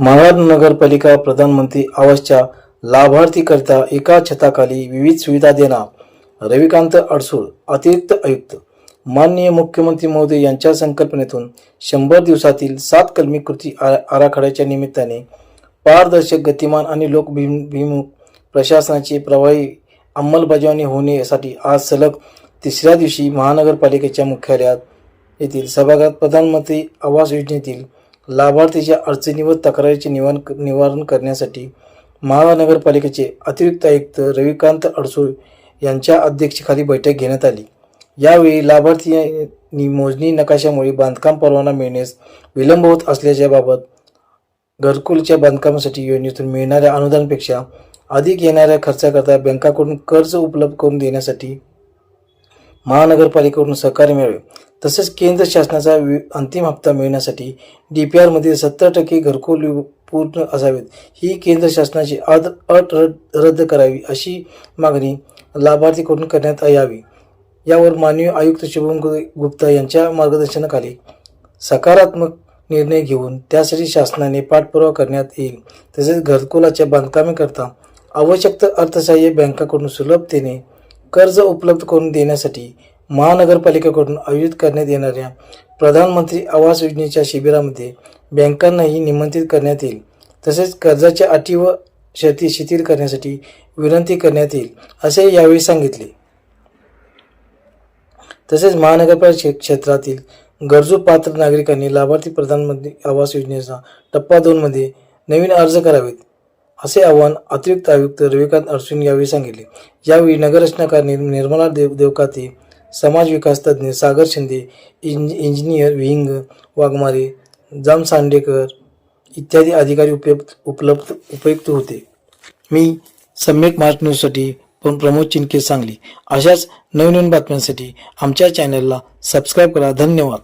महाड नगरपालिका प्रधानमंत्री आवासच्या लाभार्थीकरिता एका छताखाली विविध सुविधा देणार रविकांत अडसूळ अतिरिक्त आयुक्त माननीय मुख्यमंत्री महोदय यांच्या संकल्पनेतून शंभर दिवसातील सात कलमी कृती आ- आराखड्याच्या निमित्ताने पारदर्शक गतिमान आणि लोकभिमुख प्रशासनाची प्रभावी अंमलबजावणी होण्यासाठी आज सलग तिसऱ्या दिवशी महानगरपालिकेच्या मुख्यालयात येथील सभागृहात प्रधानमंत्री आवास योजनेतील लाभार्थीच्या अडचणी व तक्रारीचे निवारण निवारण करण्यासाठी महानगरपालिकेचे अतिरिक्त आयुक्त रविकांत अडसूळ यांच्या अध्यक्षतेखाली बैठक घेण्यात आली. यावेळी लाभार्थी मोजणी नकाशामुळे बांधकाम परवाना मिळण्यास विलंब होत असल्याच्या बाबत घरकुलच्या बांधकामासाठी योजनेतून मिळणाऱ्या अनुदानापेक्षा अधिक येणाऱ्या खर्चाकरता बँकाकडून कर्ज उपलब्ध करून देण्यासाठी महानगरपालिकेकडून सहकार्य मिळावे. तसेच केंद्र शासनाचा वि- अंतिम हप्ता मिळण्यासाठी डी पी आरमध्ये सत्तर टक्के घरकुल पूर्ण असावेत. ही केंद्र शासनाची अद अट रद्द रद्द करावी अशी मागणी लाभार्थीकडून करण्यात यावी. यावर माननीय आयुक्त शुभम गुप्ता यांच्या मार्गदर्शनाखाली सकारात्मक निर्णय घेऊन त्यासाठी शासनाने पाठपुरावा करण्यात येईल. तसेच घरकुलाच्या बांधकामेकरता आवश्यक अर्थसहाय्य बँकाकडून सुलभतेने कर्ज उपलब्ध करून देण्यासाठी महानगरपालिकेकडून आयोजित करण्यात येणाऱ्या प्रधानमंत्री आवास योजनेच्या शिबिरामध्ये बँकांनाही निमंत्रित करण्यात येईल. तसेच कर्जाच्या अटी व शर्ती शिथिल करण्यासाठी विनंती करण्यात येईल असे यावेळी सांगितले. तसेच महानगरपालिका क्षेत्रातील गरजू पात्र नागरिकांनी लाभार्थी प्रधानमंत्री आवास योजनेचा टप्पा दोनमध्ये नवीन अर्ज करावेत. असे आवाहन अतिरिक्त आयुक्त रविकांत अडसून यावेळी सांगितले. यावेळी नगररचनाकार निर निर्मला देव देवकाते समाज विकास तज्ज्ञ सागर शिंदे इंज इंजिनियर विहिंग वाघमारे जाम सांडेकर इत्यादी अधिकारी उपयुक्त उपलब्ध उपयुक्त होते. मी सम्यक मार्च न्यूजसाठी पण प्रमोद चिनके सांगली. अशाच नवीन नवीन बातम्यांसाठी आमच्या चॅनलला सबस्क्राईब करा. धन्यवाद.